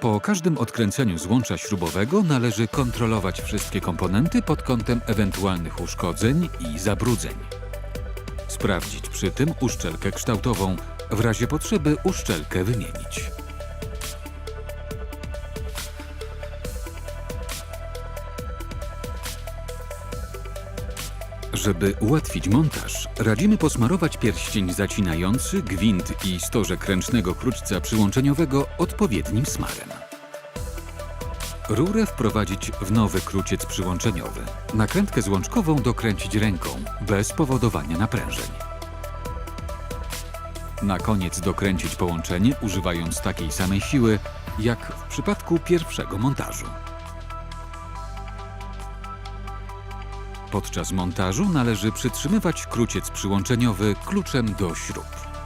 Po każdym odkręceniu złącza śrubowego należy kontrolować wszystkie komponenty pod kątem ewentualnych uszkodzeń i zabrudzeń. Sprawdzić przy tym uszczelkę kształtową, w razie potrzeby uszczelkę wymienić. Żeby ułatwić montaż, radzimy posmarować pierścień zacinający, gwint i stożek ręcznego kruczca przyłączeniowego odpowiednim smarem. Rurę wprowadzić w nowy kruciec przyłączeniowy. Nakrętkę złączkową dokręcić ręką, bez powodowania naprężeń. Na koniec dokręcić połączenie używając takiej samej siły, jak w przypadku pierwszego montażu. Podczas montażu należy przytrzymywać kruciec przyłączeniowy kluczem do śrub.